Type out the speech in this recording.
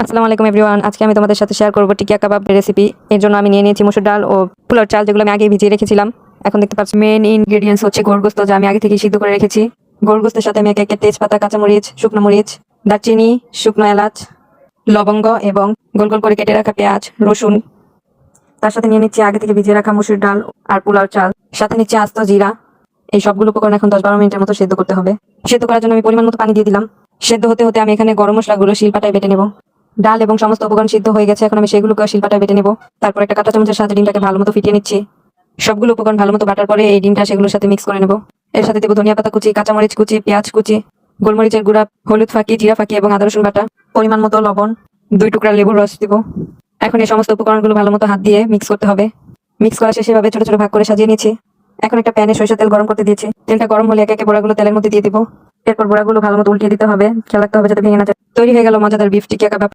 আসসালামু আলাইকুম এভরিওয়ান আজকে আমি তোমাদের সাথে শেয়ার করব টিকিয়া কাবাব রেসিপি এর জন্য আমি নিয়ে নিয়েছি মুসুর ডাল ও পোলার চাল, যেগুলো আমি আগে ভিজিয়ে রেখেছিলাম। এখন দেখতে পাচ্ছি মেন ইনগ্রেডিয়েন্টস হচ্ছে গোলগোস্ত, যা আমি আগে থেকে সিদ্ধ করে রেখেছি। গোলগোস্তের সাথে আমি একে একে তেজপাতা, কাঁচামরিচ, শুকনো মরিচ, দারচিনি, শুকনো এলাচ, লবঙ্গ এবং গোল গোল করে কেটে রাখা পেঁয়াজ, রসুন। তার সাথে নিয়ে নিচ্ছি আগে থেকে ভিজিয়ে রাখা মুসুর ডাল আর পোলার চাল। সাথে নিচ্ছি আস্ত জিরা। এই সবগুলো উপকরণ এখন দশ বারো মিনিটের মতো সেদ্ধ করতে হবে। সেদ্ধ করার জন্য আমি পরিমাণ মতো পানি দিয়ে দিলাম। সেদ্ধ হতে হতে আমি এখানে গরম মশলাগুলো শিলপাটায় বেটে নেব। ডাল এবং সমস্ত উপকরণ সিদ্ধ হয়ে গেছে, এখন আমি সেগুলোকে শিলপাটায় বেটে নেব। তারপর একটা কাঁটা চামচের সাথে ডিমটাকে ভালো মতো ফিটিয়ে নিচ্ছি। সবগুলো উপকরণ ভালো মতো বাটার পরে এই ডিমটা সেগুলোর সাথে মিক্স করে নেব। এর সাথে দেবো ধনিয়া পাতা কুচি, কাঁচামরিচ কুচি, পেঁয়াজ কুচি, গোলমরিচের গুঁড়া, হলুদ ফাঁকি, জিরা ফাঁকি এবং আদা রসুন বাটা, পরিমাণ মতো লবণ, দুই টুকরা লেবুর রস দিব। এখন এই সমস্ত উপকরণগুলো ভালো মতো হাত দিয়ে মিক্স করতে হবে। মিক্স করা শেষে এভাবে ছোট ছোট ভাগ করে সাজিয়ে নিয়েছি এখন একটা প্যানে সরিষা তেল গরম করতে দিয়েছি। তেলটা গরম হলে একে একে বড়াগুলো তেলের মধ্যে দিয়ে দিব। এরপর বড়াগুলো ভালো মতো উল্টিয়ে দিতে হবে। খেয়াল রাখতে হবে যাতে ভেঙে না যায়। তৈরি হয়ে গেল মজাদার বিফ টিকিয়া কাবাব